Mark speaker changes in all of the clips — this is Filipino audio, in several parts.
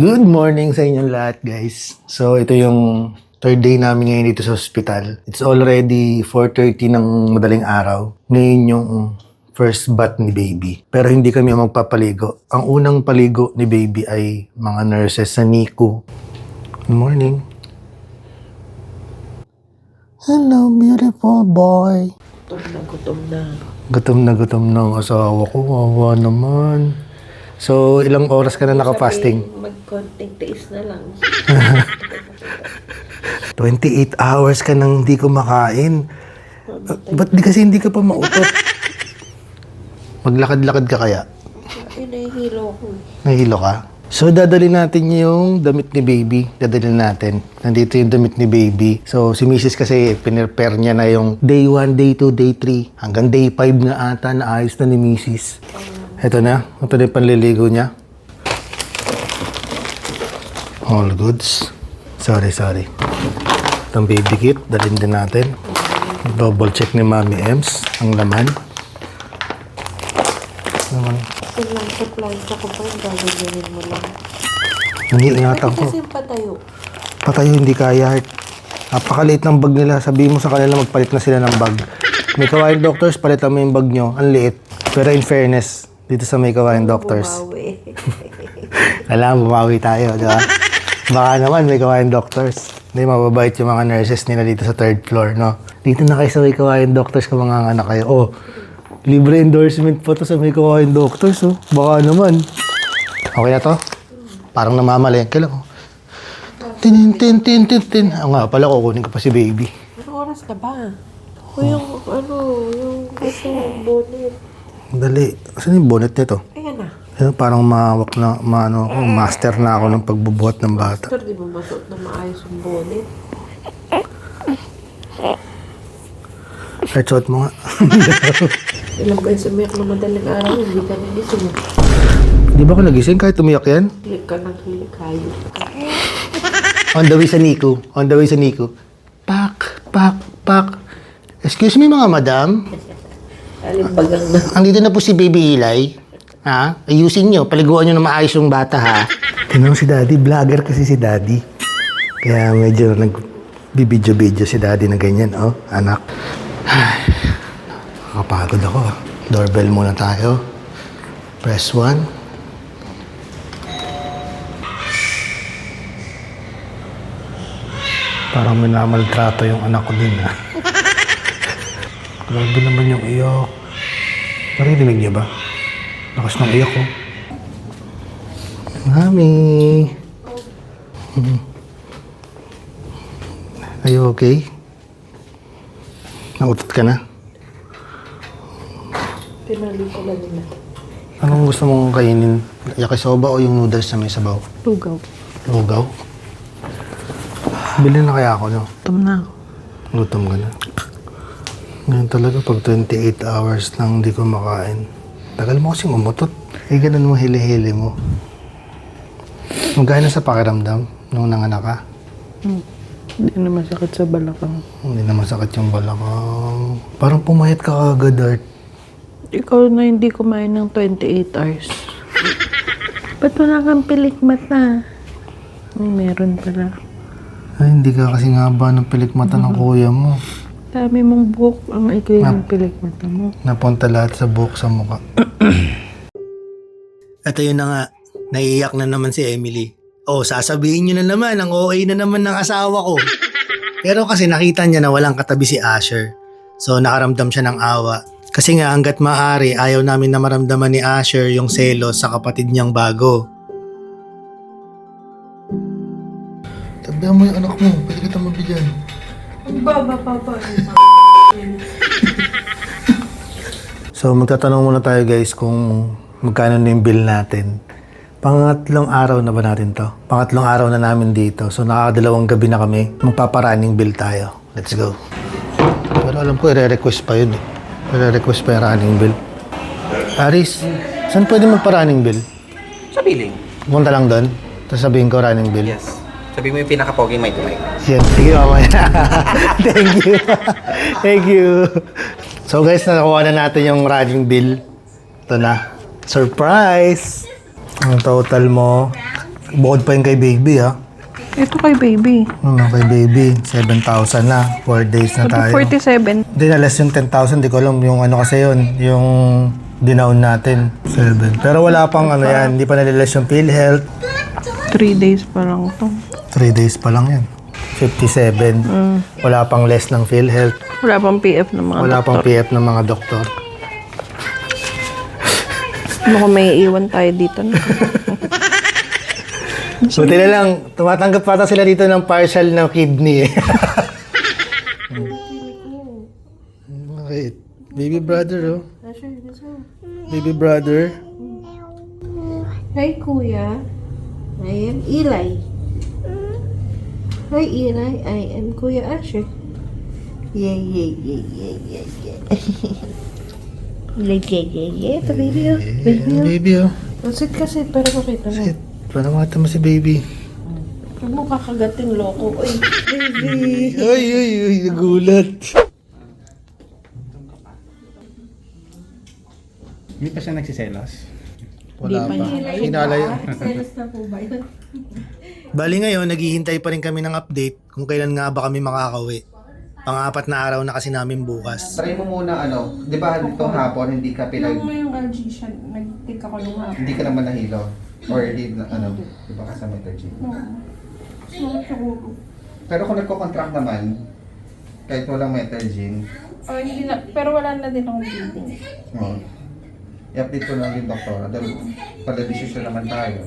Speaker 1: Good morning sa inyong lahat, guys. So, ito yung third day namin ngayon dito sa hospital. It's already 4.30 ng madaling araw. Ngayon yung first bath ni baby. Pero hindi kami magpapaligo. Ang unang paligo ni baby ay mga nurses sa NICU. Good morning. Hello, beautiful boy.
Speaker 2: Gutom na gutom na.
Speaker 1: Gutom na gutom na ang asawa ko. Wawa naman. So, ilang oras ka na nakapasting?
Speaker 2: Sabi, Magkonting tiis na lang.
Speaker 1: 28 hours ka nang hindi kumakain. Uh, ba't di kasi hindi ka pa mautot? Maglakad-lakad ka kaya?
Speaker 2: Ay, nahihilo ako.
Speaker 1: Nahilo ka? So, dadali natin yung damit ni baby. Dadali natin. Nandito yung damit ni baby. So, si Mrs. kasi, pinrepare niya na yung day 1, day 2, day 3. Hanggang day 5 na ata na ayos na ni Mrs. Ito na. Ito na yung panliligo niya. All goods. Sorry, sorry. Itong baby kit, dalhin din natin. Double check ni Mami Ems ang laman. Naman.
Speaker 2: Supply ko pa yung gagawin mo lang.
Speaker 1: Nangiingatan ko.
Speaker 2: kasi patayo.
Speaker 1: Patayo hindi kaya. Napakaliit ng bag nila. Sabihin mo sa kanila magpalit na sila ng bag. May kawain doctors, palitan mo yung bag nyo. Ang liit. Pero in fairness, dito sa may kawain doctors,
Speaker 2: Bumawi.
Speaker 1: alam, bumawi tayo, di ba? Baka naman may kawain doctors. Hindi, mababait yung mga nurses nila dito sa third floor, no? Dito na kayo sa may kawain doctors kung mga anak kayo. Oh, libre endorsement po to sa may kawain doctors, oh. Baka naman. Okay na to? Parang namamali. Kailan ko? Tin, tin, tin, tin, tin. Oo nga, pala kukunin ko pa si baby.
Speaker 2: Ano oras na ba? O yung ano, yung ito, bonnet.
Speaker 1: Dali. Saan yung bonnet nito?
Speaker 2: Ayan na.
Speaker 1: Parang mawak na, maano ako, master na ako ng pagbubuhat ng bata.
Speaker 2: Pero di ba masuot na maayos yung bonnet?
Speaker 1: Kahit suot mo nga.
Speaker 2: Ilang beses umiyak na madaling araw, hindi ka nagising.
Speaker 1: Di ba ako nagising kahit umiyak yan?
Speaker 2: Hilik ka ng hilik, hayop ka.
Speaker 1: On the way sa Nico. On the way sa Nico. Pak, pak, pak. Excuse me mga madam.
Speaker 2: Alimbagang na.
Speaker 1: Andito na po si Baby Eli. Ha? Ayusin nyo. Paliguan nyo na maayos yung bata ha. Tingnan mo si Daddy. Vlogger kasi si Daddy. Kaya medyo nag bibidyo-bidyo si Daddy na ganyan. Oh, anak. Ay, Nakakapagod ako. Doorbell muna tayo. Press 1. Parang minamaltrato yung anak ko din ha. Grabe naman yung iyak. Narinig niyo ba? Lakas ng iyak ko. Mami. Are you okay? Nautot ka na?
Speaker 2: Tinali ko lang nila.
Speaker 1: Anong gusto mong kainin? Yakisoba o yung noodles na may sabaw?
Speaker 2: Lugaw.
Speaker 1: Lugaw? Bili na kaya ako, no?
Speaker 2: Tom na ako.
Speaker 1: Gutom ka na. Ngayon talaga, pag 28 hours lang hindi ko makain. Tagal mo kasing umutot. Eh, ganun mo hili-hili mo. Magkano sa pakiramdam nung nanganak ka?
Speaker 2: Hmm. Hindi na masakit sa balakang.
Speaker 1: Hindi na masakit yung balakang. Parang pumayat ka agad, Art.
Speaker 2: Ikaw na hindi kumain ng 28 hours. Ba't wala kang pilik mata? May meron pala.
Speaker 1: Ay, hindi ka kasi nga ba ng pilik mata ng kuya mo.
Speaker 2: Dami mong buhok ang ikli ng pilik mata mo.
Speaker 1: Napunta lahat sa buhok sa mukha. Ito yun na nga. Naiiyak na naman si Emily. Oh, sasabihin nyo na naman, ang OA na naman ng asawa ko. Pero kasi nakita niya na walang katabi si Asher. So nakaramdam siya ng awa. Kasi nga hanggat maaari, ayaw namin na maramdaman ni Asher yung selos sa kapatid niyang bago. Tabihan mo yung anak mo, pwede kita mabigyan.
Speaker 2: Baba, baba.
Speaker 1: So magtatanong muna tayo guys kung magkano na yung bill natin. Pangatlong araw na ba natin to? Pangatlong araw na namin dito. So nakakadalawang gabi na kami. Magpaparaning bill tayo. Let's go. Pero alam ko, i-request pa yun eh. I-request pa yung running bill. Aris, saan pwede magpa-running bill?
Speaker 3: Sa billing.
Speaker 1: Punta lang doon. Tapos sabihin ko running bill.
Speaker 3: Yes. Sabi mo yung pinaka-poging may tumay.
Speaker 1: Yan. Sige, mamaya. Thank you. Thank you. So guys, nakuha na natin yung running bill. Ito na. Surprise! Ang total mo Bukod pa yung kay baby ha.
Speaker 2: Ito kay baby.
Speaker 1: Ano kay baby, 7,000 na. 4 days na tayo.
Speaker 2: 47.
Speaker 1: Hindi na less yung 10,000, di ko alam yung ano kasi yun, yung dinown natin, 7. Pero wala pang ano yan, hindi pa nalilas yung PhilHealth.
Speaker 2: 3 days pa lang to.
Speaker 1: 3 days pa lang yan. 57. Wala pang less ng PhilHealth.
Speaker 2: Wala pang PF ng mga
Speaker 1: Wala pang
Speaker 2: doktor.
Speaker 1: PF ng mga doktor.
Speaker 2: Ano kung may iwan tayo dito na?
Speaker 1: Buti na lang, tumatanggap pa sila dito ng partial ng kidney eh. Baby brother oh. Baby brother.
Speaker 4: Hi, Kuya. I am Eli. Hi, Eli. I am Kuya Asher. Yeah, yeah, yeah, yeah, yeah, yeah. like, yeah, yeah, yeah. Ito, baby, oh. Baby, oh.
Speaker 1: Baby oh.
Speaker 4: Sit ka, sit, para makita mo.
Speaker 1: Shit. Paano makita mo si baby?
Speaker 4: Huwag mo kakagating loko. Uy, baby.
Speaker 1: Ay, ay, ay, nagulat.
Speaker 3: Hindi pa siya nagsiselos.
Speaker 1: Wala pa. Hinala yun.
Speaker 4: Selos na po ba yun?
Speaker 1: Bali ngayon, naghihintay pa rin kami ng update kung kailan nga ba kami makakauwi. Pang-apat na araw na kasi namin bukas.
Speaker 3: Try mo muna ano, di ba itong hapon hindi ka pinag...
Speaker 5: Nung mo yung LG siya, nag-take ako nung hapon.
Speaker 3: Hindi ka naman nahilo. Or hindi na ano, di ba kasama ito, G?
Speaker 5: No. Siguro.
Speaker 3: Pero kung nagko-contract naman, kahit walang metalgene,
Speaker 5: Oh, hindi na, pero wala na din akong bleeding.
Speaker 3: oh, i-update ko lang yung doktora dahil pala decision naman tayo.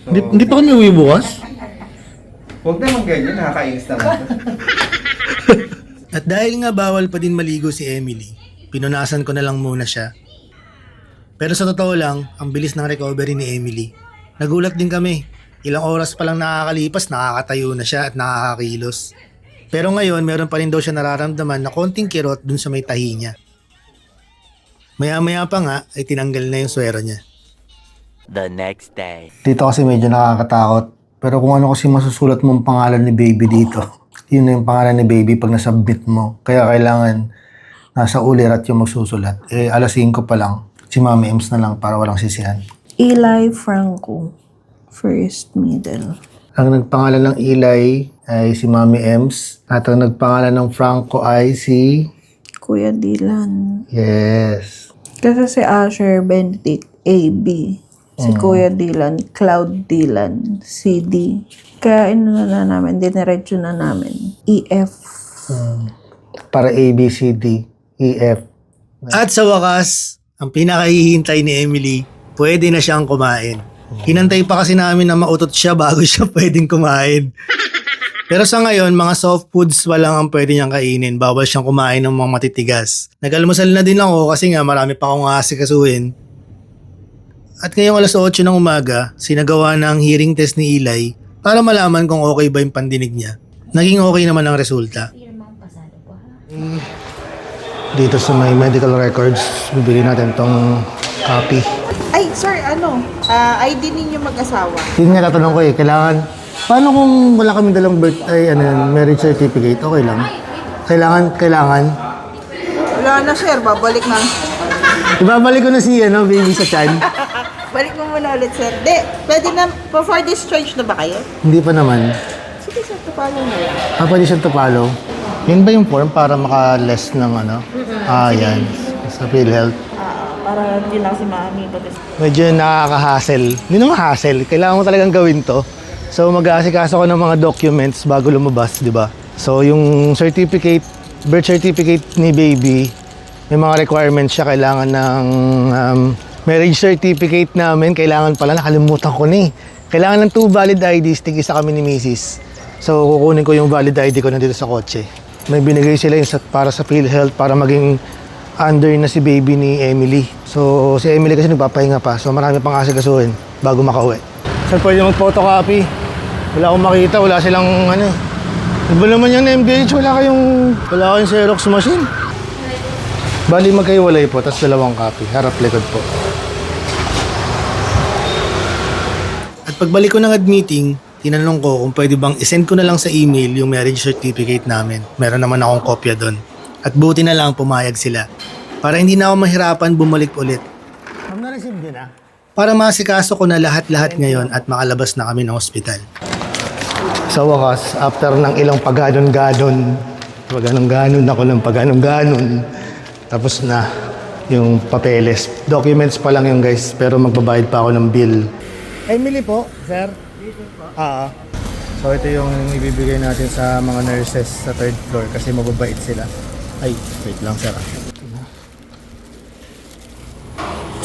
Speaker 3: So,
Speaker 1: Hindi, hindi pa kami uwi bukas?
Speaker 3: Huwag naman ganyan, nakakainis naman.
Speaker 1: At dahil nga bawal pa din maligo si Emily, pinunasan ko na lang muna siya. Pero sa totoo lang, ang bilis ng recovery ni Emily. Nagulat din kami. Ilang oras pa lang nakakalipas, nakakatayo na siya at nakakakilos. Pero ngayon, meron pa rin daw siya nararamdaman na konting kirot dun sa may tahi niya. Maya-maya pa nga, ay tinanggal na yung swero niya.
Speaker 6: the next day.
Speaker 1: Dito kasi medyo nakakatakot. Pero kung ano kasi masusulat mong pangalan ni baby dito, yun na yung pangalan ni baby pag nasubmit mo. Kaya kailangan nasa ulirat yung magsusulat. Eh, alas 5 pa lang. Si Mami Ems na lang para walang sisihan.
Speaker 2: Eli Franco. First middle.
Speaker 1: Ang nagpangalan ng Eli ay si Mami Ems. At ang nagpangalan ng Franco ay si...
Speaker 2: Kuya Dylan.
Speaker 1: Yes.
Speaker 2: Kasi si Asher Benedict, AB. Si Kuya Dylan, Cloud Dylan, CD. Kaya ino na namin, diniretso na namin. EF.
Speaker 1: Para A, B, C, D, E, F. At sa wakas, ang pinakahihintay ni Emily, pwede na siyang kumain. Hinantay pa kasi namin na mautot siya bago siya pwedeng kumain. Pero sa ngayon, mga soft foods pa lang ang pwede niyang kainin. Bawal siyang kumain ng mga matitigas. Nag-almusal na din ako kasi nga marami pa akong aasikasuhin. At ngayong alas 8 ng umaga, sinagawa na ang hearing test ni Eli para malaman kung okay ba yung pandinig niya. Naging okay naman ang resulta. Dito sa may medical records, bibili natin tong copy.
Speaker 4: Ay, sir, ano? Ah, ID ninyo mag-asawa.
Speaker 1: Yun nga tatanong ko eh, kailangan, paano kung wala kami dalang birth, ay ano yun, marriage certificate, okay lang? Kailangan, kailangan.
Speaker 4: Wala na, sir. Babalik na.
Speaker 1: Ibabalik ko na si, ano, baby sa chan.
Speaker 4: Balik mo muna ulit, sir. Di, pwede na, before discharge na ba kayo?
Speaker 1: Hindi pa naman.
Speaker 4: Sige, sir, tupalo na lang.
Speaker 1: Ah, pwede siyang tupalo. Yun ba yung form para maka-less ng ano? Ah, yan. Sa PhilHealth.
Speaker 4: Ah, para hindi lang si mami. But
Speaker 1: medyo nakaka-hassle. Hindi naman hassle. Kailangan mo talagang gawin to. So mag-aasikaso ko ng mga documents bago lumabas, di ba? So yung certificate, birth certificate ni baby, may mga requirements siya. Kailangan ng um, marriage certificate namin. Kailangan pala, nakalimutan ko ni. Kailangan ng two valid IDs. Tig isa kami ni Mrs. So kukunin ko yung valid ID ko na dito sa kotse. May binigay sila yung para sa PhilHealth para maging under na si baby ni Emily. So, si Emily kasi nagpapahinga pa. So, marami pang asigasuhin bago makauwi. Sir, pwede mag-photocopy. Wala akong makita. Wala silang ano eh. Naman yung MDH? Wala kayong, wala kayong Xerox machine. Bali magkaiwalay po, tapos dalawang copy. Harap likod po. At pagbalik ko ng ad meeting, tinanong ko kung pwede bang isend ko na lang sa email yung marriage certificate namin. Meron naman akong kopya doon. At buti na lang pumayag sila. Para hindi na ako mahirapan bumalik ulit. Ma'am, na-receive niyo na? para masikaso ko na lahat-lahat ngayon at makalabas na kami ng ospital. Sa wakas, after ng ilang paganon-ganon, paganon-ganon ako ng paganon-ganon, tapos na yung papeles. Documents pa lang yung guys, pero magbabayad pa ako ng bill. Emily po, sir. Dito po. Ah. So ito yung ibibigay natin sa mga nurses sa third floor kasi mababait sila. Ay, wait lang sir.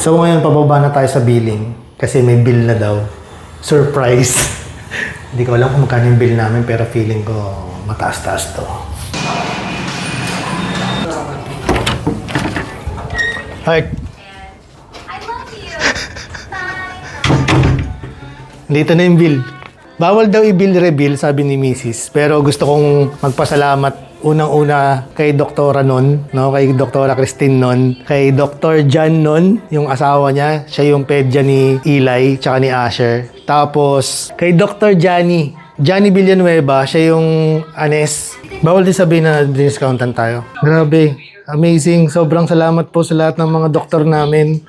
Speaker 1: So ngayon pababa na tayo sa billing kasi may bill na daw. Surprise! Hindi ko alam kung magkano yung bill namin pero feeling ko mataas-taas to. Heart. Dito na yung bill. Bawal daw i-bill reveal, sabi ni Mrs. Pero gusto kong magpasalamat unang-una kay Doktora nun, no? kay Doktora Christine nun, kay Dr. John nun, yung asawa niya, siya yung pedya ni Eli, tsaka ni Asher. Tapos, kay Dr. Johnny, Johnny Villanueva, siya yung anes. Bawal din sabihin na discountan tayo. Grabe, amazing. Sobrang salamat po sa lahat ng mga doktor namin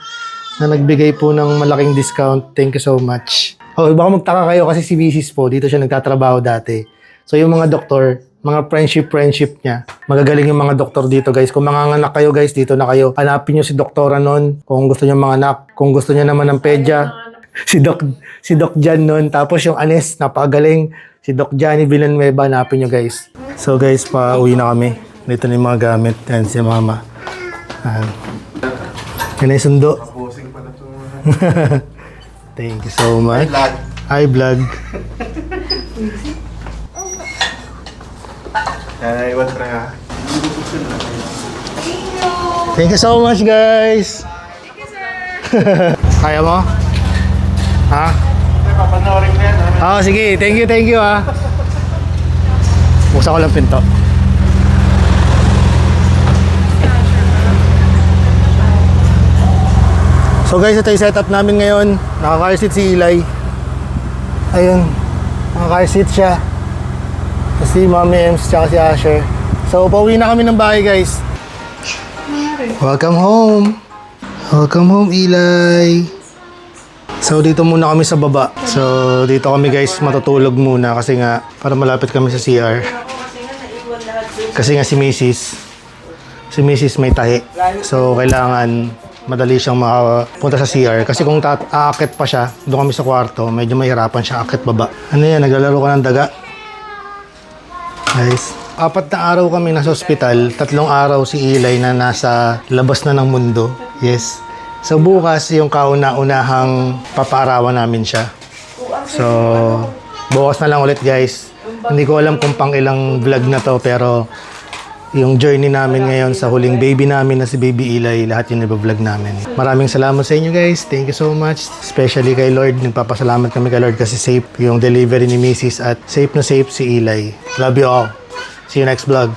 Speaker 1: na nagbigay po ng malaking discount. Thank you so much. Oh, baka magtaka kayo kasi si Mrs. po, dito siya nagtatrabaho dati. So yung mga doktor, mga friendship-friendship niya, magagaling yung mga doktor dito guys. Kung manganganak kayo guys, dito na kayo. Hanapin nyo si doktora nun kung gusto niyo mga anak. Kung gusto niya naman ng pedya, si Doc, si Doc Jan nun. Tapos yung anes, napakagaling. Si Doc Johnny Villanueva, hanapin nyo guys. So guys, pa-uwi na kami. Dito na yung mga gamit. Yan si mama. Ayan. Yan yung sundo. Thank you so much. Hi, vlog.
Speaker 3: Ay, iwan pa nga.
Speaker 1: Thank you so much, guys. Thank you, sir. Kaya mo? Ha?
Speaker 3: Papanoorin ko yan.
Speaker 1: Oo, sige. Thank you, thank you, ha. Buksan ko lang pinto. So guys, ito yung setup namin ngayon. Naka-car seat si Eli. Ayun. Naka-car seat siya. Tapos si Mami Ems, tsaka si Asher. So, pauwi na kami ng bahay, guys. Welcome home. Welcome home, Eli. So, dito muna kami sa baba. So, dito kami guys matutulog muna kasi nga para malapit kami sa CR. Kasi nga si Mrs. Si Mrs. may tahi. So, kailangan madali siyang makapunta sa CR. Kasi kung tat aakit pa siya, doon kami sa kwarto, medyo mahirapan siya akit baba. Ano yan, naglalaro ka ng daga? Guys, apat na araw kami nasa ospital, tatlong araw si Eli na nasa labas na ng mundo. Yes. So bukas yung kauna-unahang papaarawan namin siya. So bukas na lang ulit guys. Hindi ko alam kung pang ilang vlog na to pero yung journey namin ngayon sa huling baby namin na si Baby Eli, lahat yun vlog namin. Maraming salamat sa inyo guys. Thank you so much. Especially kay Lord. Nagpapasalamat kami kay Lord kasi safe yung delivery ni Mrs. at safe na safe si Eli. Love you all. See you next vlog.